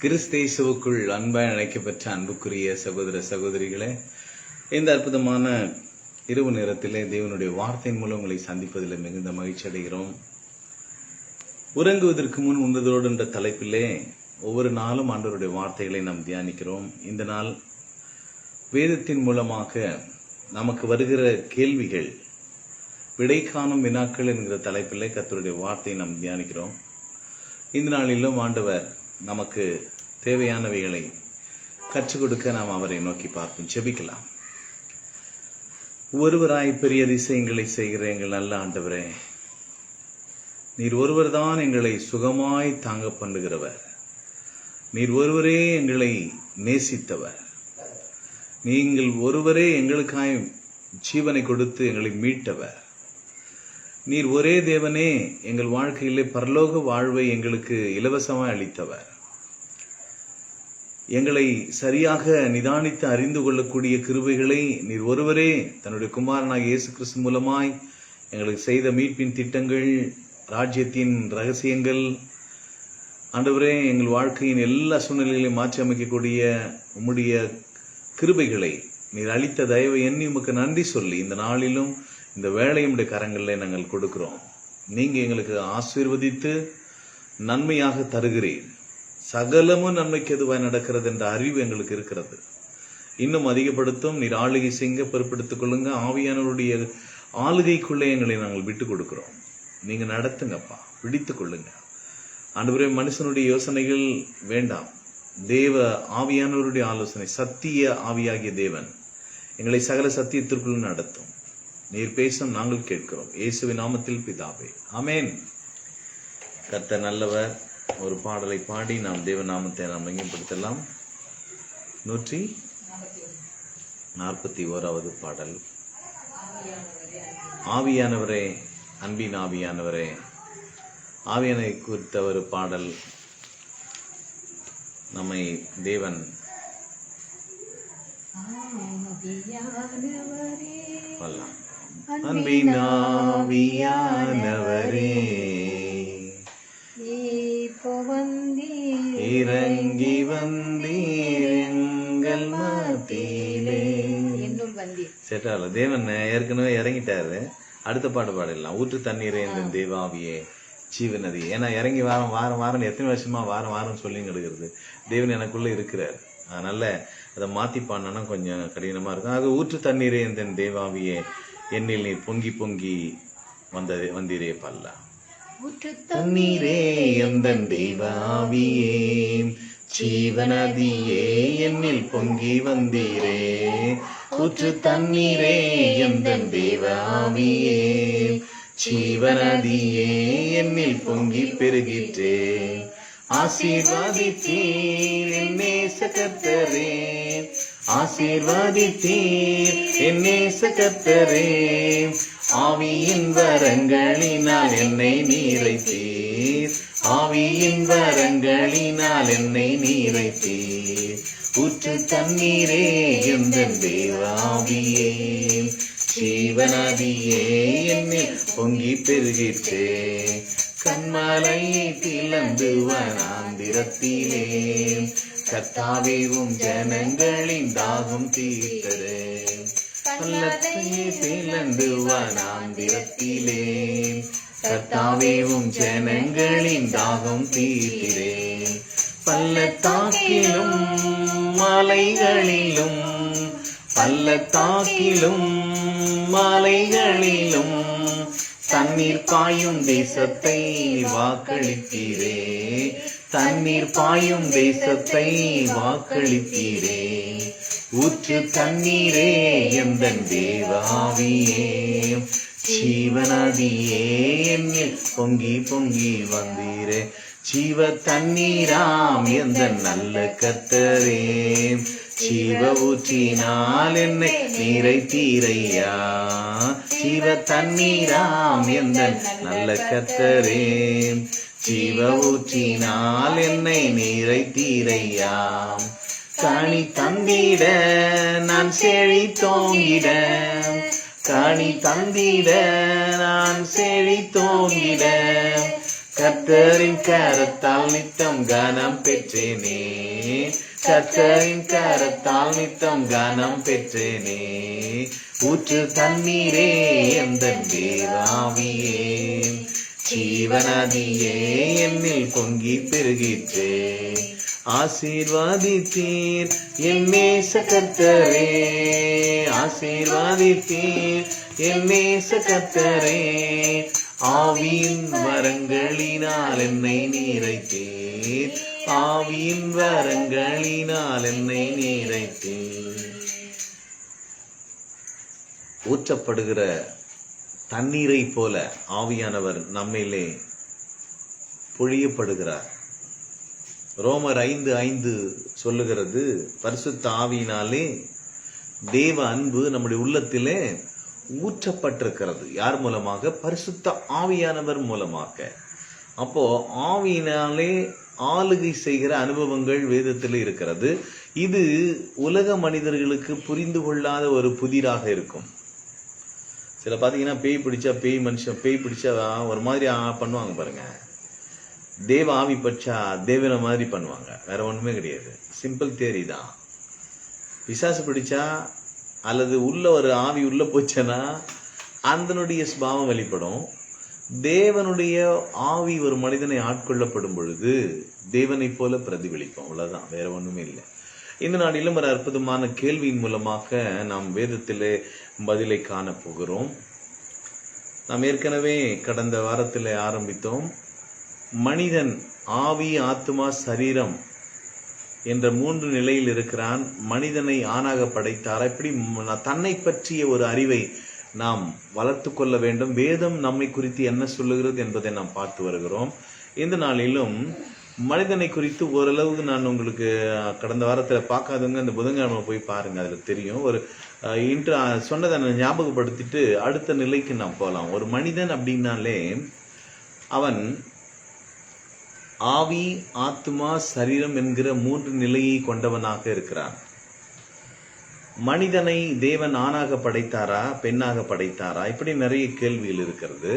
கிறிஸ்தேசுவுக்குள் அன்பாய் அழைக்கப்பெற்ற அன்புக்குரிய சகோதர சகோதரிகளே இந்த அற்புதமான இரவு நேரத்திலே தேவனுடைய வார்த்தையின் மூலம் உங்களை சந்திப்பதில் மிகுந்த மகிழ்ச்சி அடைகிறோம். உறங்குவதற்கு முன் உண்பதோடு என்ற தலைப்பிலே ஒவ்வொரு நாளும் ஆண்டவருடைய வார்த்தைகளை நாம் தியானிக்கிறோம். இந்த நாள் வேதத்தின் மூலமாக நமக்கு வருகிற கேள்விகள் விடை காணும் வினாக்கள் என்கிற தலைப்பிலே கத்தருடைய வார்த்தையை நாம் தியானிக்கிறோம். இந்த நாளிலும் ஆண்டவர் நமக்கு தேவையானவைகளை கற்றுக் கொடுக்க நாம் அவரை நோக்கி பார்ப்போம். செபிக்கலாம் ஒருவராய் பெரிய அதிசயங்களை செய்கிற எங்கள் நல்ல ஆண்டவரே நீர் ஒருவர்தான் எங்களை சுகமாய் தாங்க பண்ணுகிறவர். நீர் ஒருவரே எங்களை நேசித்தவர். நீங்கள் ஒருவரே எங்களுக்காய் ஜீவனை கொடுத்து எங்களை மீட்டவர். நீர் ஒரே தேவனே எங்கள் வாழ்க்கையிலே பரலோக வாழ்வை எங்களுக்கு இலவசமாக அளித்தவர். எங்களை சரியாக நிதானித்து அறிந்து கொள்ளக்கூடிய கிருபைகளை நீர் ஒருவரே தன்னுடைய குமாரனாக இயேசு கிறிஸ்து மூலமாய் எங்களுக்கு செய்த மீட்பின் திட்டங்கள் ராஜ்யத்தின் ரகசியங்கள் ஆண்டவரே எங்கள் வாழ்க்கையின் எல்லா சூழ்நிலைகளையும் மாற்றி அமைக்கக்கூடிய உம்முடைய கிருபைகளை நீர் அளித்த தயவை எண்ணி உமக்கு நன்றி சொல்லி இந்த நாளிலும் இந்த வேலையுடைய கரங்களில் நாங்கள் கொடுக்கிறோம். நீங்கள் எங்களுக்கு ஆசீர்வதித்து நன்மையாக தருகிறீர். சகலமும் நன்மைக்கு எதுவாக நடக்கிறது என்ற அறிவு எங்களுக்கு இருக்கிறது. இன்னும் அதிகப்படுத்தும் நீர் ஆளுகை செய்ய பொறுப்படுத்திக் கொள்ளுங்க. ஆவியானவருடைய ஆளுகைக்குள்ளே எங்களை நாங்கள் விட்டு கொடுக்கிறோம். நீங்கள் நடத்துங்கப்பா. பிடித்துக் கொள்ளுங்க. ஆண்டவரே மனுஷனுடைய யோசனைகள் வேண்டாம். தேவ ஆவியானவருடைய ஆலோசனை சத்திய ஆவியாகிய தேவன் எங்களை சகல சத்தியத்திற்குள் நடத்தும். நீர் பேசும் நாங்கள் கேட்கிறோம். இயேசுவின் நாமத்தில் பிதாவே. ஆமென். கர்த்தர் நல்லவர். ஒரு பாடலை பாடி நாம் தேவ நாமத்தை நாம் மையப்படுத்தலாம் நூற்றி நாற்பத்தி ஓராவது பாடல். ஆவியானவரே அன்பின் ஆவியானவரே. ஆவியனை குறித்த ஒரு பாடல். நம்மை தேவன் சொல்லலாம் அன்பின் ஆவியானவரே இப்போ வந்தீர் இறங்கி வந்தீர் எங்கள் வந்தீர். செட்டால தேவன் ஏற்கனவே இறங்கிட்டாரு. அடுத்த பாட்டு பாடிடலாம் ஊற்று தண்ணீரே இந்த தேவாவியே ஜீவநதி ஏன்னா இறங்கி வாரம் வாரம் வாரம் எத்தனை வருஷமா வாரம் வாரம் சொல்லி எடுக்கிறது தேவன் எனக்குள்ள இருக்கிறார். அதனால அதை மாத்தி பாடினா கொஞ்சம் கடினமா இருக்கும். ஆக ஊற்று தண்ணீரே இந்த தேவாவியே என்னில் நீர் பொங்கி பொங்கி வந்தது வந்தீரே பல்லா. தண்ணீரே எந்தன் தெய்வாவியே? ஜீவநதியே என்னில் பொங்கி வந்தீரே? ஊற்று தண்ணீரே எந்தன் தெய்வாவியே? ஜீவநதியே என்னில் பொங்கி பெருகிற்றே? ஆசீர்வாதித்தீர் என்னே சகத்தரே. ஆசீர்வாதித்தீர். என்னேச கத்தரே ஆவியின் வரங்களினால் என்னை நீரைத்தீர். ஆவியின் வரங்களினால் என்னை நீரைத்தீர். ஊற்று தண்ணீரே எந்த தேவாவியே ஜீவனாதியே என்னை பொங்கி பெருகிற்றே. கண்மலையை பிளந்து வனாந்திரத்திலே கத்தாவேவும் ஜனங்களின் தாகம் தீர்த்தரே பள்ளத்தையே பிளந்து வனாந்திரத்திலே கத்தாவேவும் ஜனங்களின் தாகம் தீர்த்திரே. பள்ளத்தாக்கிலும் மலைகளிலும் பள்ளத்தாக்கிலும் மலைகளிலும் தண்ணீர் பாயும் தேசத்தை வாக்களித்தீரே தண்ணீர் பாயும் தேசத்தை வாக்களித்தீரே. ஊற்று தண்ணீரே எந்த தேவாவியே. ஜீவநதியே என்னில் பொங்கி பொங்கி வந்தீரே. ஜீவ தண்ணீராம் எந்த நல்ல கத்தரே ஜீவ ஊற்றினால் என்னை நீரை தீரையா. ஜீவ தண்ணீராம் எந்த நல்ல கத்தரே ஜீவ ஊற்றினால் என்னை நீரை தீரையாம். கனி தந்திட நான் செழி தோங்கிட. கனி தந்திட நான் செழி தோங்கிட. கத்தரின் கரத்தால் நித்தம் கனம் பெற்றேனே. கத்தரின் கரத்தால் நித்தம் கனம் பெற்றேனே. ஊற்று தண்ணீரே எந்த தேவாவியே. ஜீவநதியே என்னில் பொங்கி பெருகிற்றே. ஆசீர்வாதித்தீர் என் சகத்தரே. ஆசீர்வாதித்தீர் என் சகத்தரே. ஆவியின் வரங்களினால் என்னை நீரைத்தீர் ஆவியின் வரங்களினால் என்னை நீரைத்தீர் ஊற்றப்படுகிற தண்ணீரை போல ஆவியானவர் நம்மிலே பொழியப்படுகிறார். ரோமர் ஐந்து ஐந்து சொல்லுகிறது பரிசுத்த ஆவியினாலே தேவ அன்பு நம்முடைய உள்ளத்திலே ஊற்றப்பட்டிருக்கிறது. யார் மூலமாக? பரிசுத்த ஆவியானவர் மூலமாக. அப்போ ஆவியினாலே ஆளுகை செய்கிற அனுபவங்கள் வேதத்தில் இருக்கிறது. இது உலக மனிதர்களுக்கு புரிந்து கொள்ளாத ஒரு புதிராக இருக்கும். சில பார்த்தீங்கன்னா பேய் பிடிச்சா பேய் மனுஷன் பேய் பிடிச்சா ஒரு மாதிரி பண்ணுவாங்க பாருங்க. தேவ ஆவி பட்சா தேவனை மாதிரி பண்ணுவாங்க. வேற ஒன்றுமே கிடையாது. சிம்பிள் தேரி தான். பிசாசு பிடிச்சா அல்லது உள்ள ஒரு ஆவி உள்ள போச்சுன்னா அந்தனுடைய ஸ்பாவம் வெளிப்படும். தேவனுடைய ஆவி ஒரு மனிதனை ஆட்கொள்ளப்படும் பொழுது தேவனைப் போல பிரதிபலிக்கும். அவ்வளோதான் வேற ஒன்றுமே இல்லை. இந்த நாளிலும் ஒரு அற்புதமான கேள்வியின் மூலமாக நாம் வேதத்திலே பதிலை காண போகிறோம் நாம் ஏற்கனவே கடந்த வாரத்தில் ஆரம்பித்தோம். மனிதன் ஆவி ஆத்மா சரீரம் என்ற மூன்று நிலையில் இருக்கிறான். மனிதனை ஆணாக படைத்தார். எப்படி தன்னை பற்றிய ஒரு அறிவை நாம் வளர்த்து கொள்ள வேண்டும். வேதம் நம்மை குறித்து என்ன சொல்லுகிறது என்பதை நாம் பார்த்து வருகிறோம். இந்த நாளிலும் மனிதனை குறித்து ஓரளவுக்கு நான் உங்களுக்கு கடந்த வாரத்தில் பார்க்காதவங்க அந்த புதன்கிழமை போய் பாருங்க அதில் தெரியும். ஒரு அஹ், இன்று சொன்னதை நான் ஞாபகப்படுத்திட்டு அடுத்த நிலைக்கு நான் போகலாம் ஒரு மனிதன் அப்படின்னாலே அவன் ஆவி ஆத்மா சரீரம் என்கிற மூன்று நிலையை கொண்டவனாக இருக்கிறான். மனிதனை தேவன் ஆணாக படைத்தாரா பெண்ணாக படைத்தாரா? இப்படி நிறைய கேள்விகள் இருக்கிறது.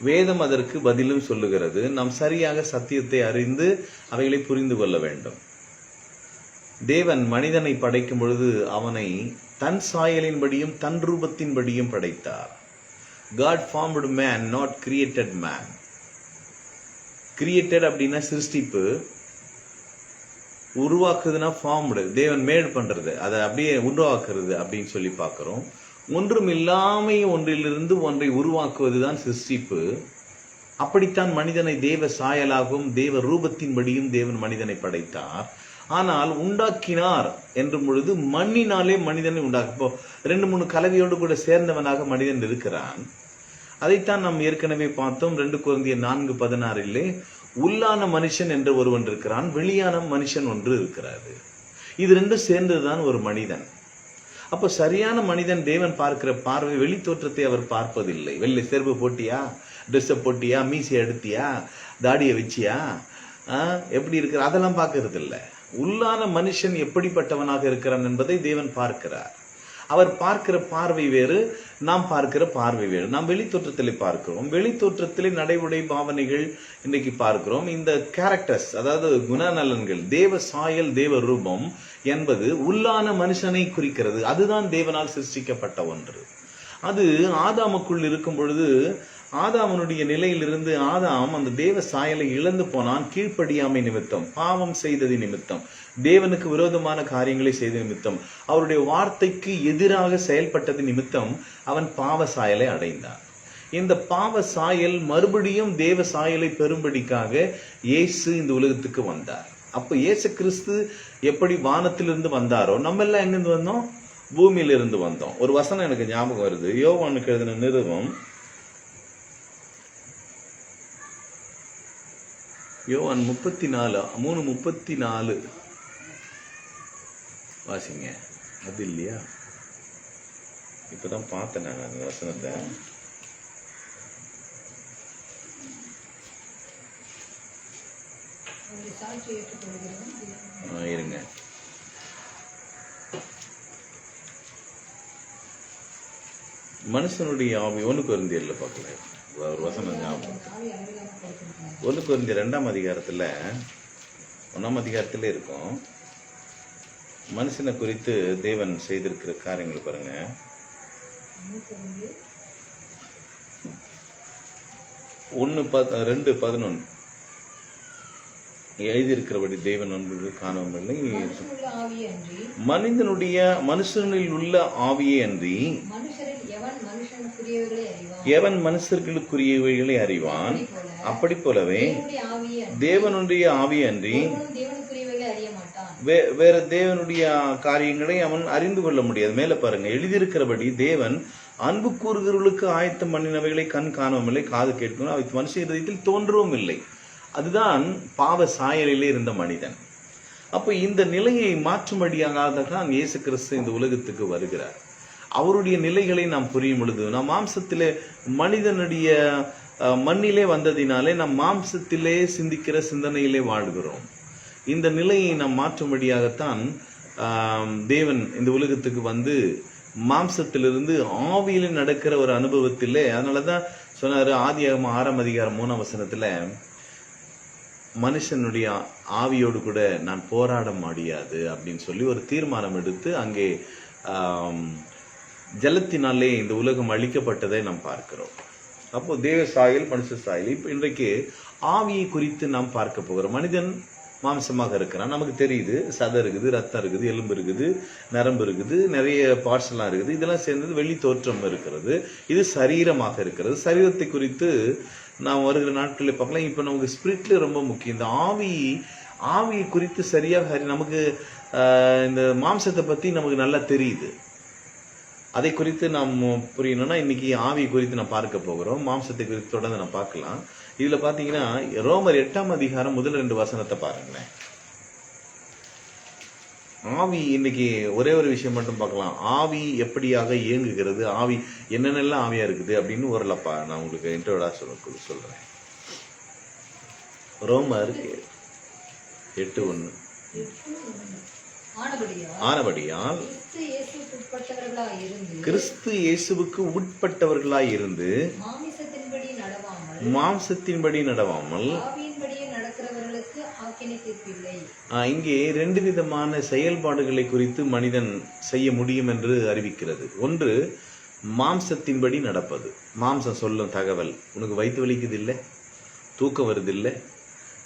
வேதம் அதற்கு பதிலும் சொல்லுகிறது. நாம் சரியாக சத்தியத்தை அறிந்து அவைகளை புரிந்து கொள்ள வேண்டும். தேவன் மனிதனை படைக்கும் பொழுது அவனை தன் சாயலின்படியும் தன் ரூபத்தின்படியும் படைத்தார். God formed man not created man created அப்படின்னா சிருஷ்டிப்பு. உருவாக்குதுன்னா ஃபார்ம்டு தேவன் மேடு பண்றது. அதை அப்படியே உருவாக்குறது அப்படின்னு சொல்லி பார்க்குறோம். ஒன்றுமில்லாமை ஒன்றிலிருந்து ஒன்றை உருவாக்குவதுதான் சிருஷ்டிப்பு. அப்படித்தான் மனிதனை தேவ சாயலாகவும் தேவ ரூபத்தின்படியும் தேவன் மனிதனை படைத்தார். ஆனால் உண்டாக்கினார் என்றும் பொழுது மண்ணினாலே மனிதனை உண்டாக்க இப்போ ரெண்டு மூணு கலவையோடு கூட சேர்ந்தவனாக மனிதன் இருக்கிறான். அதைத்தான் நாம் ஏற்கனவே பார்த்தோம் ரெண்டு குழந்தைய நான்கு பதினாறிலே உள்ளான மனுஷன் என்று ஒருவன் இருக்கிறான் வெளியான மனுஷன் ஒன்று இருக்கிறாரு. இது ரெண்டும் சேர்ந்ததுதான் ஒரு மனிதன். அப்போ சரியான மனிதன் தேவன் பார்க்கிற பார்வை வெளி தோற்றத்தை அவர் பார்ப்பதில்லை. வெள்ளை செருப்பு போட்டியா? ட்ரெஸ்ஸை போட்டியா? மீசை எடுத்தியா? தாடியை வச்சியா? எப்படி இருக்கிற? அதெல்லாம் பார்க்கறது இல்லை உள்ளான மனுஷன் எப்படிப்பட்டவனாக இருக்கிறான் என்பதை தேவன் பார்க்கிறார். அவர் பார்க்கிற பார்வை வேறு நாம் பார்க்கிற பார்வை வேறு. நாம் வெளித்தோற்றத்திலே பார்க்கிறோம். வெளித்தோற்றத்திலே நடைமுறை பாவனைகள் இன்னைக்கு பார்க்கிறோம். இந்த கேரக்டர்ஸ் அதாவது குணநலன்கள் தேவ சாயல் தேவ ரூபம் என்பது உள்ளான மனுஷனை குறிக்கிறது. அதுதான் தேவனால் சிருஷ்டிக்கப்பட்ட ஒன்று. அது ஆதாமுக்குள் இருக்கும் பொழுது ஆதாமனுடைய நிலையிலிருந்து ஆதாம் அந்த தேவ சாயலை இழந்து போனான். கீழ்ப்படியாமை நிமித்தம் பாவம் செய்தது நிமித்தம் தேவனுக்கு விரோதமான காரியங்களை செய்த நிமித்தம் அவருடைய வார்த்தைக்கு எதிராக செயல்பட்டது நிமித்தம் அவன் பாவ சாயலை அடைந்தான். இந்த பாவ சாயல் மறுபடியும் தேவ சாயலை பெறும்படிக்காக இயேசு இந்த உலகத்துக்கு வந்தார். அப்போ இயேசு கிறிஸ்து எப்படி வானத்திலிருந்து வந்தாரோ நம்ம எல்லாம் எங்கேருந்து வந்தோம்? பூமியிலிருந்து வந்தோம். ஒரு வசனம் எனக்கு ஞாபகம் வருது. யோவானுக்கு எழுதின நிறுவம் யோவான் முப்பத்தி நாலு மூணு முப்பத்தி நாலு வாசிங்க. அது இல்லையா? இப்போதான் பார்த்தேன் நான் அந்த வசனத்தை ஒரு சாட்சி ஏற்றுக்கொள்கிறோம் ஆ, இருங்க. மனுஷனுடைய ஆவி ஒன்று குருந்தியல்ல பார்க்கல. ஒரு வசனம் ஞாபகம் ஒன்று குருந்திய ரெண்டாம் அதிகாரத்தில் ஒன்றாம் அதிகாரத்தில் இருக்கும். மனுஷனை குறித்து தேவன் செய்திருக்கிற காரியங்கள் பாருங்க. ஒன்று ப ரெண்டு பதினொன்று எழுதியிருக்கிறபடி தேவன் அன்பு காணவில்லை. மனிதனுடைய மனுஷனில் உள்ள ஆவியே அன்றி. எவன் மனுஷர்களுக்குரியவைகளை அறிவான்? அப்படி போலவே தேவனுடைய ஆவி அன்றி. வேற தேவனுடைய காரியங்களை அவன் அறிந்து கொள்ள முடியாது. மேல பாருங்க எழுதியிருக்கிறபடி தேவன் அன்பு கூறுகிறவர்களுக்கு ஆயத்தம் பண்ணினவைகளை கண் காணவும் இல்லை காது கேட்கவும் அவை மனுஷ இதயத்தில் தோன்றவும் இல்லை. அதுதான் பாவ சாயலிலே இருந்த மனிதன். அப்போ இந்த நிலையை மாற்றும்படியாக தான் இயேசு கிறிஸ்து இந்த உலகத்துக்கு வருகிறார். அவருடைய நிலைகளை நாம் புரியும் பொழுது நாம் மாம்சத்திலே மனிதனுடைய மண்ணிலே வந்ததினாலே நாம் மாம்சத்திலே சிந்திக்கிற சிந்தனையிலே வாழ்கிறோம். இந்த நிலையை நாம் மாற்றும்படியாகத்தான் தேவன் இந்த உலகத்துக்கு வந்து மாம்சத்திலிருந்து ஆவியில் நடக்கிற ஒரு அனுபவத்திலே அதனால தான் சொன்னார் ஆதி ஆறாம் அதிகாரம் மூணாம் வசனத்தில் மனுஷனுடைய ஆவியோடு கூட நான் போராட முடியாது அப்படின்னு சொல்லி ஒரு தீர்மானம் எடுத்து அங்கே ஜலத்தினாலே இந்த உலகம் அழிக்கப்பட்டதை நாம் பார்க்கிறோம். அப்போ தேவ சாயல் மனுஷ சாயல் இப்போ இன்றைக்கு ஆவியை குறித்து நாம் பார்க்க போகிறோம். மனிதன் மாம்சமாக இருக்கிறான். நமக்கு தெரியுது சதை இருக்குது ரத்தம் இருக்குது எலும்பு இருக்குது நரம்பு இருக்குது நிறைய பார்ட்ஸ்லாம் இருக்குது. இதெல்லாம் சேர்ந்தது வெளி தோற்றம் இருக்கிறது. இது சரீரமாக இருக்கிறது. சரீரத்தை குறித்து நான் வருகிற நாட்களில் பார்க்கலாம். இப்போ நமக்கு ஸ்பிரிட்ல ரொம்ப முக்கியம். இந்த ஆவி ஆவியை குறித்து சரியாக நமக்கு ஆஹ், இந்த மாம்சத்தை பத்தி நமக்கு நல்லா தெரியுது. அதை குறித்து நாம் புரியணும்னா இன்னைக்கு ஆவி குறித்து நான் பார்க்க போகிறோம். மாம்சத்தை குறித்து தொடர்ந்து நான் பார்க்கலாம். இதுல பார்த்தீங்கன்னா ரோமர் எட்டாம் அதிகாரம் முதல் ரெண்டு வசனத்தை பாருங்களேன். ஆவி இன்னைக்கு ஒரே ஒரு விஷயம் மட்டும் பார்க்கலாம். ஆவி எப்படியாக இயங்குகிறது? ஆவி என்னென்னலாம் ஆவியா இருக்குது அப்படின்னு ஓரளப்பா நான் உங்களுக்கு இன்ட்ரோடா சொல்ல சொல்றேன். ரோமர் எட்டு ஒண்ணு. ஆனபடியா ஆனபடியால் கிறிஸ்து இயேசுவுக்கு உட்பட்டவர்களாய் இருந்து மாமிசத்தின்படி நடவாமல் இங்கே ரெண்டு விதமான செயல்பாடுகளை குறித்து மனிதன் செய்ய முடியும் என்று அறிவிக்கிறது. ஒன்று மாம்சத்தின்படி நடப்பது. மாம்சம் சொல்லும் தகவல். உனக்கு வயிற்று வலிக்குது இல்லை தூக்கம் வருது இல்லை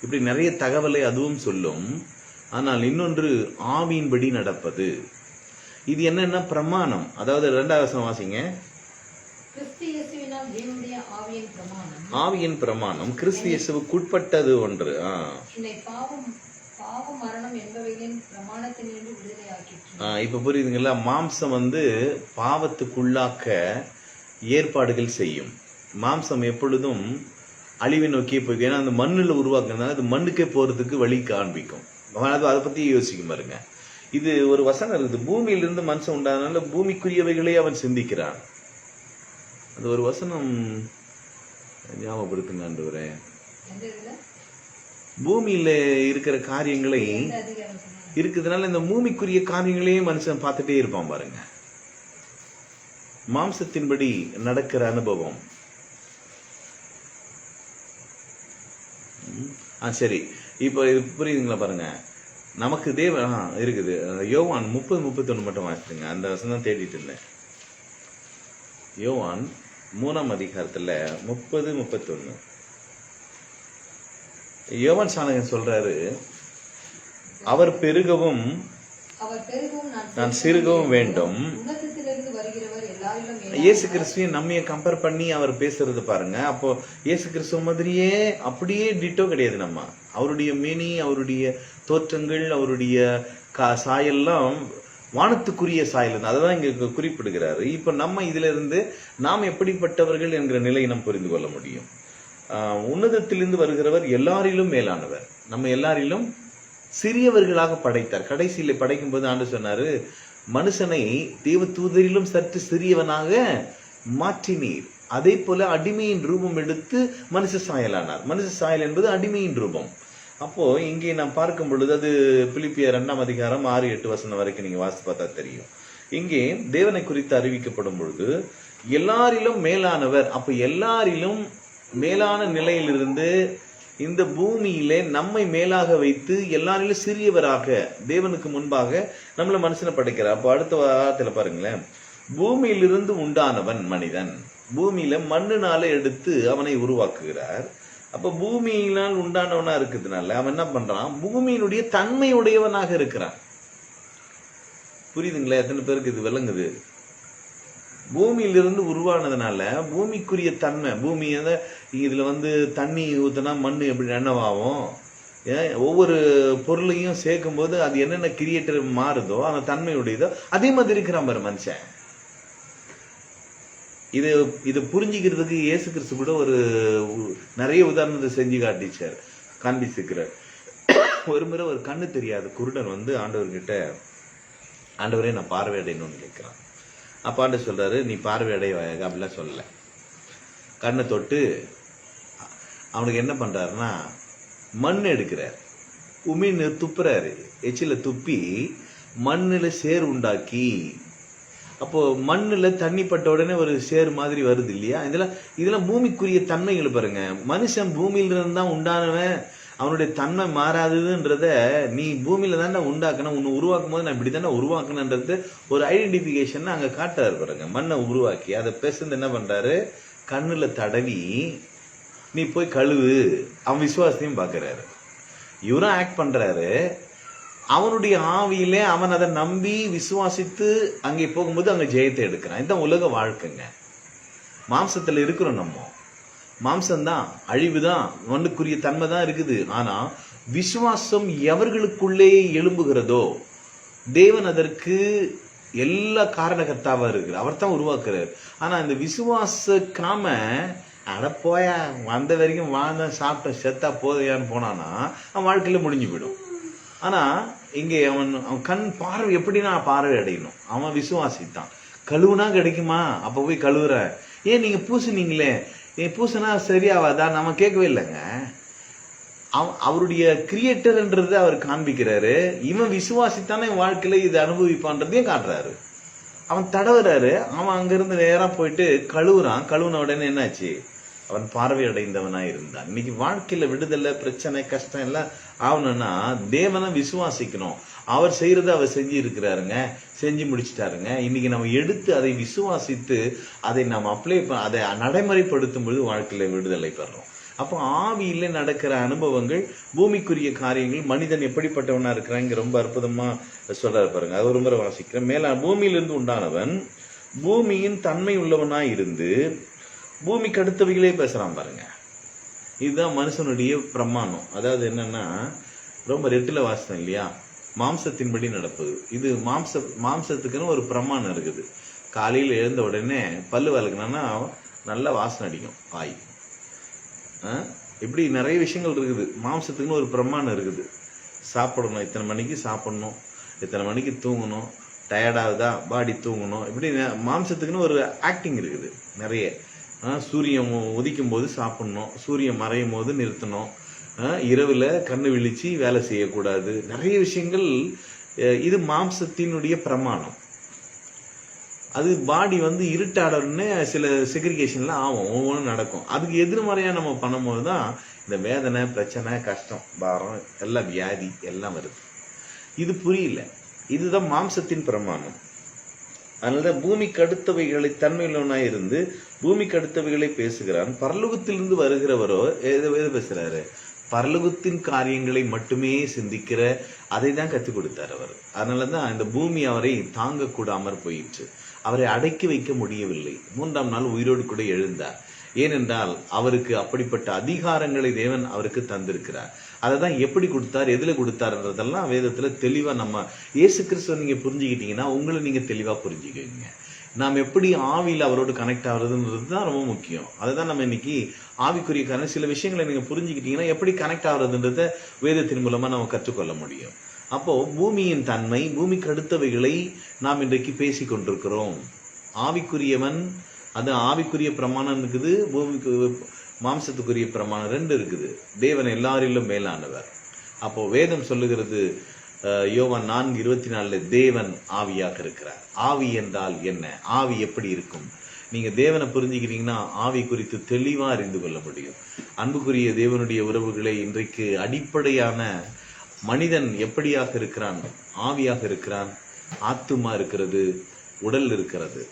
இப்படி நிறைய தகவலை அதுவும் சொல்லும். ஆனால் இன்னொன்று ஆவியின்படி நடப்பது. இது என்னன்னா பிரமாணம். அதாவது ரெண்டாவது வாசிங்க. ஆவியின் பிரமாணம். கிறிஸ்து இயேசுவுக்கு உட்பட்டது ஒன்று. ஆ. பாவ மரணம் என்பவைகளின் பிரமாணத்தினின்று இப்ப புரியுதுங்களா? மாம்சம் வந்து பாவத்துக்குள்ளாக்க ஏற்பாடுகள் செய்யும். மாம்சம் எப்பொழுதும் அழிவை நோக்கியே போய் ஏன்னா அந்த மண்ணில் உருவாக்குறதுனால அது மண்ணுக்கே போறதுக்கு வழி காண்பிக்கும். அது அதை பத்தி யோசிக்கும் பாருங்க. இது ஒரு வசனம் இருக்குது. பூமியிலிருந்து மனுஷன் உண்டாதனால பூமிக்குரியவைகளே அவன் சிந்திக்கிறான். அது ஒரு வசனம் ஞாபகப்படுத்துங்க எந்த இதுல? பூமியில இருக்கிற காரியங்களை இருக்கிறதுனால இந்த பூமிக்குரிய காரியங்களையே மனுஷன் பார்த்துட்டே இருப்பான் பாருங்க. மாம்சத்தின்படி நடக்கிற அனுபவம். ஆ சரி. இப்போ புரியுதுங்களா பாருங்க. நமக்கு தேவ ஆ இருக்குது. யோவான் முப்பது முப்பத்தொன்று மட்டும் வாசித்துங்க அந்த வசனம் தேடிட்டு இருந்தேன். யோவான் மூணாம் அதிகாரத்தில் முப்பது முப்பத்தொன்னு. யோவான் சாணகன் சொல்றாரு அவர் பெருகவும் நான் சிறுகவும் வேண்டும். இயேசு கிறிஸ்துவையும் நம்மைய கம்பேர் பண்ணி அவர் பேசுறது பாருங்க. அப்போ இயேசு கிறிஸ்துவ மாதிரியே அப்படியே டிட்டோ கிடையாது நம்ம. அவருடைய மேனி அவருடைய தோற்றங்கள் அவருடைய கா- சாயெல்லாம் வானத்துக்குரிய சாயல் தான். அதுதான் இங்க குறிப்பிடுகிறாரு. இப்ப நம்ம இதுல இருந்து நாம் எப்படிப்பட்டவர்கள் என்கிற நிலையை நாம் புரிந்து கொள்ள முடியும். உன்னதத்திலிருந்து வருகிறவர் எல்லாரிலும் மேலானவர். நம்ம எல்லாரிலும் சிறியவர்களாக படைத்தார். கடைசியில் படைக்கும் போது ஆண்டு சொன்னாரு மனுஷனை தெய்வ தூதரிலும் சற்று சிறியவனாக மாற்றினீர். அதே போல அடிமையின் ரூபம் எடுத்து மனுஷ சாயலானார். மனுஷ சாயல் என்பது அடிமையின் ரூபம். அப்போ இங்கே நாம் பார்க்கும் பொழுது அது பிலிப்பிய இரண்டாம் அதிகாரம் ஆறு எட்டு வசனம் வரைக்கும் நீங்க வாசித்து பார்த்தா தெரியும். இங்கே தேவனை குறித்து அறிவிக்கப்படும் பொழுது எல்லாரிலும் மேலானவர். அப்ப எல்லாரிலும் மேலான நிலையிலிருந்து இந்த பூமியிலே நம்மை மேலாக வைத்து எல்லாரிலும் சிறியவராக தேவனுக்கு முன்பாக நம்மள மனுஷனை படைக்கிறார். அப்போ அடுத்த வாரத்தில் பாருங்களேன். பூமியிலிருந்து உண்டானவன் மனிதன். பூமியில மண்ணுனால எடுத்து அவனை உருவாக்குகிறார். அப்ப பூமியினால் உண்டானவனா இருக்கிறதுனால அவன் என்ன பண்றான்? பூமியினுடைய தன்மையுடையவனாக இருக்கிறான். புரியுதுங்களா? எத்தனை பேருக்கு இது விளங்குது? பூமியிலிருந்து உருவானதுனால பூமிக்குரிய தன்மை பூமி இதில் இதுல வந்து தண்ணி ஊத்துனா மண் எப்படி என்னவாகும் ஒவ்வொரு பொருளையும் சேர்க்கும் போது அது என்னென்ன கிரியேட்டர் மாறுதோ அந்த தன்மையுடையதோ அதே மாதிரி இருக்கிறான் பாரு மனுஷன். இது இது புரிஞ்சுக்கிறதுக்கு இயேசு கிறிஸ்து கூட ஒரு நிறைய உதாரணத்தை செஞ்சு காட்டிச்சார் காண்பிச்சிருக்கிறார். ஒரு முறை ஒரு கண்ணு தெரியாத குருடன் வந்து ஆண்டவர்கிட்ட ஆண்டவரே நான் பார்வையடையணும்னு கேட்குறான். அப்ப சொல்கிறாரு சொல்றாரு நீ பார்வையடைய அப்படிலாம் சொல்லலை. கண்ணை தொட்டு அவனுக்கு என்ன பண்றாருன்னா மண் எடுக்கிறார். உமின்னு துப்புறாரு. எச்சில துப்பி மண்ணுல சேர் உண்டாக்கி அப்போ மண்ணுல தண்ணி பட்ட உடனே ஒரு சேர் மாதிரி வருது இல்லையா? இதெல்லாம் இதெல்லாம் பூமிக்குரிய தன்மைகள் பாருங்க. மனுஷன் பூமியில இருந்து தான் உண்டானவன். அவனுடைய தன்மை மாறாததுன்றத நீ பூமியில தானே உண்டாக்கணும் உன்னை உருவாக்கும் போது நான் இப்படி தானே உருவாக்கணுன்றது ஒரு ஐடென்டிபிகேஷன் அங்க காட்டாரு பாருங்க. மண்ணை உருவாக்கி அதை பேசுறது என்ன பண்றாரு? கண்ணுல தடவி நீ போய் கழுவு. அவன் விசுவாசத்தையும் பார்க்கறாரு. இவரும் ஆக்ட் பண்றாரு. அவனுடைய ஆவியிலே அவன் அதை நம்பி விசுவாசித்து அங்கே போகும்போது அங்கே ஜெயத்தை எடுக்கிறான். இதுதான் உலக வாழ்க்கைங்க. மாம்சத்தில் இருக்கிறோம் நம்ம. மாம்சம்தான் அழிவுதான் மண்ணுக்குரிய தன்மை தான் இருக்குது. ஆனால் விசுவாசம் எவர்களுக்குள்ளே எழும்புகிறதோ தேவன் அதற்கு எல்லா காரணகர்த்தாவாக இருக்கு அவர் தான் உருவாக்குறார். ஆனால் இந்த விசுவாசக்காம அட போயா வந்த வரைக்கும் வாழ்ந்த சாப்பிட்ட செத்தா போதையான்னு போனான்னா அவன் வாழ்க்கையில் முடிஞ்சு போயிடும். ஆனால் இங்கே அவன் அவன் கண் பார்வை எப்படின்னா பார்வை அடையணும். அவன் விசுவாசித்தான். கழுவுனா கிடைக்குமா? அப்போ போய் கழுவுற. ஏன் நீங்கள் பூசுனீங்களே? நீ பூசினா சரியாவாதா? நம்ம கேட்கவே இல்லைங்க. அவ- அவருடைய கிரியேட்டர்ன்றது அவர் காண்பிக்கிறாரு. இவன் விசுவாசித்தானே என் வாழ்க்கையில் இது அனுபவிப்பான்றதையும் காட்டுறாரு. அவன் தடவுறாரு. அவன் அங்கிருந்து நேராக போயிட்டு கழுவுறான். கழுவுன உடனே என்னாச்சு? அவன் பார்வையடைந்தவனாக இருந்தான் இன்னைக்கு வாழ்க்கையில் விடுதலை பிரச்சனை கஷ்டம் எல்லாம் ஆகணும்னா தேவனை விசுவாசிக்கணும். அவர் செய்கிறத அவர் செஞ்சு இருக்கிறாருங்க. செஞ்சு முடிச்சிட்டாருங்க. இன்றைக்கி நம்ம எடுத்து அதை விசுவாசித்து அதை நாம் அப்ளை ப அதை நடைமுறைப்படுத்தும் பொழுது வாழ்க்கையில் விடுதலை பெறோம் அப்போ ஆவியில் நடக்கிற அனுபவங்கள் பூமிக்குரிய காரியங்கள் மனிதன் எப்படிப்பட்டவனாக இருக்கிறாங்க ரொம்ப அற்புதமாக சொல்கிறார் பாருங்க. அது ஒரு முறை வாசிக்கிறேன். மேலே பூமியிலிருந்து உண்டானவன் பூமியின் தன்மை உள்ளவனாக இருந்து பூமிக்கு அடுத்தவைகளே பேசுகிறான் பாருங்க. இதுதான் மனுஷனுடைய பிரமாணம். அதாவது என்னன்னா ரொம்ப ரெட்டில வாசித்தேன் இல்லையா? மாம்சத்தின்படி நடப்பது. இது மாம்ச மாம்சத்துக்குன்னு ஒரு பிரமாணம் இருக்குது. காலையில் எழுந்த உடனே பல்லு விளக்குனா நல்ல வாசனை அடிக்கும் வாய். ஆ? இப்படி நிறைய விஷயங்கள் இருக்குது. மாம்சத்துக்குன்னு ஒரு பிரமாணம் இருக்குது. சாப்பிடணும். இத்தனை மணிக்கு சாப்பிடணும். இத்தனை மணிக்கு தூங்கணும். டயர்டாகுதா பாடி தூங்கணும். இப்படி மாம்சத்துக்குன்னு ஒரு ஆக்டிங் இருக்குது. நிறைய. சூரியன் உதிக்கும் போது சாப்பிடணும். சூரியன் மறையும் போது நிறுத்தணும். இரவில் கண்ணு விழிச்சு வேலை செய்யக்கூடாது. நிறைய விஷயங்கள் இது மாம்சத்தினுடைய பிரமாணம். அது பாடி வந்து இருட்டாடணும்னு சில செக்ரிகேஷன்லாம் ஆகும் ஒவ்வொன்றும் நடக்கும். அதுக்கு எதிர்மறையாக நம்ம பண்ணும்போது தான் இந்த வேதனை பிரச்சனை கஷ்டம் பாரம் எல்லாம் வியாதி எல்லாம் வருது. இது புரியல. இதுதான் மாம்சத்தின் பிரமாணம். அதனால பூமிக்கு அடுத்தவைகளை தன்மையுள்ளவனாய் இருந்து பூமிக்கு அடுத்தவைகளை பேசுகிறான். பரலோகத்திலிருந்து வருகிறவரோ எதை எது பேசுறாரு? பரலோகத்தின் காரியங்களை மட்டுமே சிந்திக்கிற அதை தான் கற்றுக் கொடுத்தார் அவர். அதனாலதான் இந்த பூமி அவரை தாங்கக்கூடாமற் போயிற்று. அவரை அடக்கி வைக்க முடியவில்லை. மூன்றாம் நாள் உயிரோடு கூட எழுந்தார். ஏனென்றால் அவருக்கு அப்படிப்பட்ட அதிகாரங்களை தேவன் அவருக்கு தந்திருக்கிறார். அதை தான் எப்படி கொடுத்தார் எதில் கொடுத்தாருன்றதெல்லாம் வேதத்தில் தெளிவாக நம்ம இயேசு கிறிஸ்துவ நீங்கள் புரிஞ்சுக்கிட்டீங்கன்னா உங்களை நீங்கள் தெளிவாக புரிஞ்சுக்குவீங்க. நாம் எப்படி ஆவியில் அவரோடு கனெக்ட் ஆகுறதுன்றது தான் ரொம்ப முக்கியம். அதுதான் நம்ம இன்னைக்கு ஆவிக்குரிய காரணம். சில விஷயங்களை நீங்கள் புரிஞ்சுக்கிட்டீங்கன்னா எப்படி கனெக்ட் ஆகுறதுன்றத வேதத்தின் மூலமாக நம்ம கற்றுக்கொள்ள முடியும். அப்போது பூமியின் தன்மை பூமிக்கு அடுத்தவைகளை நாம் இன்றைக்கு பேசி கொண்டிருக்கிறோம். ஆவிக்குரியவன் அது ஆவிக்குரிய பிரமாணம் இருக்குது பூமிக்கு மாம்சத்துக்குரிய பிரமாணம் ரெண்டு இருக்குது. தேவன் எல்லாரிலும் மேலானவர். அப்போ வேதம் சொல்லுகிறது யோவன் நான்கு இருபத்தி நாலுல தேவன் ஆவியாக இருக்கிறார். ஆவி என்றால் என்ன? ஆவி எப்படி இருக்கும்? நீங்க தேவனை புரிஞ்சுக்கிறீங்கன்னா ஆவி குறித்து தெளிவா அறிந்து கொள்ள முடியும். அன்புக்குரிய தேவனுடைய உறவுகளை இன்றைக்கு அடிப்படையான மனிதன் எப்படியாக இருக்கிறான்? ஆவியாக இருக்கிறான். ஆத்துமா இருக்கிறது உடல் இருக்கிறது.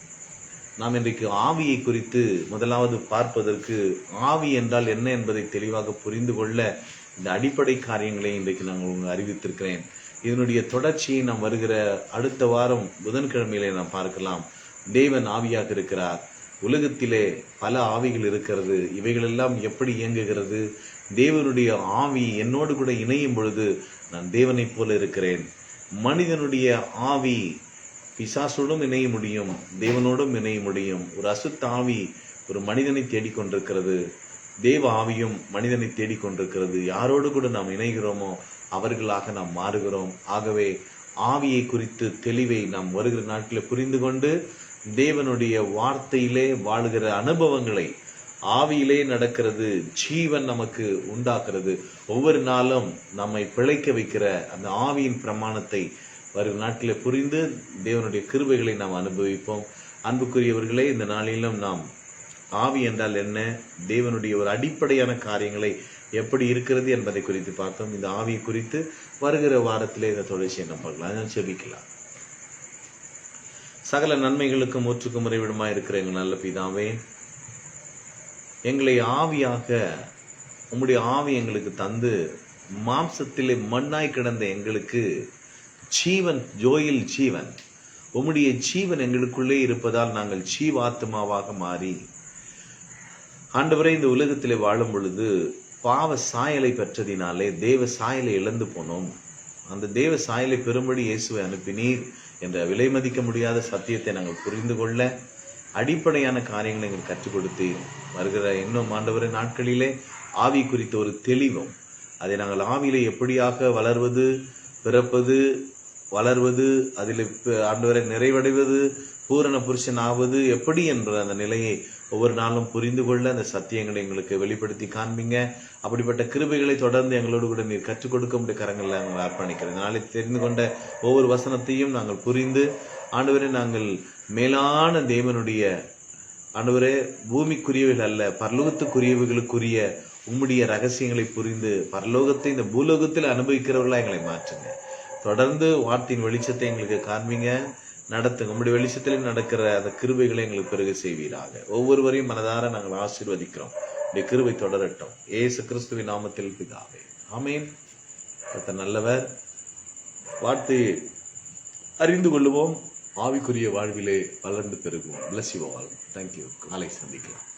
நாம் இன்றைக்கு ஆவியை குறித்து முதலாவது பார்ப்பதற்கு ஆவி என்றால் என்ன என்பதை தெளிவாக புரிந்து கொள்ள இந்த அடிப்படை காரியங்களை இன்றைக்கு நான் உங்களுக்கு அறிவித்திருக்கிறேன். இதனுடைய தொடர்ச்சியை நாம் வருகிற அடுத்த வாரம் புதன்கிழமையிலே நாம் பார்க்கலாம். தேவன் ஆவியாக இருக்கிறார். உலகத்திலே பல ஆவிகள் இருக்கிறது. இவைகளெல்லாம் எப்படி இயங்குகிறது? தேவனுடைய ஆவி என்னோடு கூட இணையும் பொழுது நான் தேவனைப் போல இருக்கிறேன். மனிதனுடைய ஆவி பிசாசுடன் இணைய முடியும் தேவனோடும் இணைய முடியும். ஒரு அசுத்த ஆவி ஒரு மனிதனை தேடிக்கொண்டிருக்கிறது. தேவ ஆவியும் மனிதனை தேடிக்கொண்டிருக்கிறது. யாரோடு கூட நாம் இணைகிறோமோ அவர்களாக நாம் மாறுகிறோம். ஆகவே ஆவியை குறித்து தெளிவை நாம் வருகிற நாட்களில் புரிந்து கொண்டு தேவனுடைய வார்த்தையிலே வாழுகிற அனுபவங்களை ஆவியிலே நடக்கிறது ஜீவன் நமக்கு உண்டாக்குறது ஒவ்வொரு நாளும் நம்மை பிழைக்க வைக்கிற அந்த ஆவியின் பிரமாணத்தை வரும் நாட்களில் புரிந்து தேவனுடைய கிருபைகளை நாம் அனுபவிப்போம். அன்புக்குரியவர்களே இந்த நாளிலும் நாம் ஆவி என்றால் என்ன? தேவனுடைய ஒரு அடிப்படையான காரியங்களை எப்படி இருக்கிறது என்பதை குறித்து பார்த்தோம். இந்த ஆவி குறித்து வருகிற வாரத்தில் இந்த தொடர்ச்சியை நம்ம பார்க்கலாம். செபிக்கலாம். சகல நன்மைகளுக்கும் முற்றுக்கும் முறைவிடமா இருக்கிற எங்கள் நல்ல பிதாவே எங்களை ஆவியாக உம்முடைய ஆவி எங்களுக்கு தந்து மாம்சத்திலே மண்ணாய் கிடந்த எங்களுக்கு ஜீவன் ஜோயில் ஜீவன். உம்முடைய ஜீவன் எங்களுக்குள்ளே இருப்பதால் நாங்கள் ஜீவாத்மாவாக மாறி ஆண்டவரை இந்த உலகத்திலே வாழும் பொழுது பாவ சாயலை பெற்றதினாலே தேவ சாயலை இழந்து போனோம். அந்த தேவ சாயலை பெறும்படி இயேசுவை அனுப்பினீர் என்ற விலை மதிக்க முடியாத சத்தியத்தை நாங்கள் புரிந்து கொள்ள அடிப்படையான காரியங்களை எங்களுக்கு கற்றுக் கொடுத்து வருகிற இன்னும் ஆண்டவர நாட்களிலே ஆவி குறித்த ஒரு தெளிவும் அதை நாங்கள் ஆவியில எப்படியாக வளர்வது பிறப்பது வளர்வது அதில் ஆண்டவரை நிறைவடைவது பூரண புருஷன் ஆவது எப்படி என்ற அந்த நிலையை ஒவ்வொரு நாளும் புரிந்து கொள்ள அந்த சத்தியங்களை எங்களுக்கு வெளிப்படுத்தி காண்பீங்க. அப்படிப்பட்ட கிருபைகளை தொடர்ந்து எங்களோடு கூட நீர் கற்றுக் கொடுக்க முடிய கரங்களில் நாங்கள் அர்ப்பணிக்கிறேன் நாளை தெரிந்து கொண்ட ஒவ்வொரு வசனத்தையும் நாங்கள் புரிந்து ஆண்டவரே நாங்கள் மேலான தேவனுடைய ஆண்டவரே பூமிக்குரியவைகள் அல்ல பரலோகத்துக்குரியவைகளுக்குரிய உம்முடைய ரகசியங்களை புரிந்து பரலோகத்தை இந்த பூலோகத்தில் அனுபவிக்கிறவர்களா எங்களை மாற்றுங்க. தொடர்ந்து வார்த்தையின் வெளிச்சத்தை எங்களுக்கு காண்பீங்க. நடத்துங்க. உங்களுடைய வெளிச்சத்தில் நடக்கிற அந்த கிருபைகளை எங்களுக்கு பெருக செய்வீராக. ஒவ்வொருவரையும் மனதார நாங்கள் ஆசீர்வதிக்கிறோம். இந்த கிருபை தொடரட்டும். ஏசு கிறிஸ்துவின் நாமத்தில் பிதாவே. ஆமேன். கர்த்தர் நல்லவர். வார்த்தையை அறிந்து கொள்ளுவோம். ஆவிக்குரிய வாழ்விலே வளர்ந்து பெருகுவோம். Bless you all thank you நாளை சந்திக்கலாம்.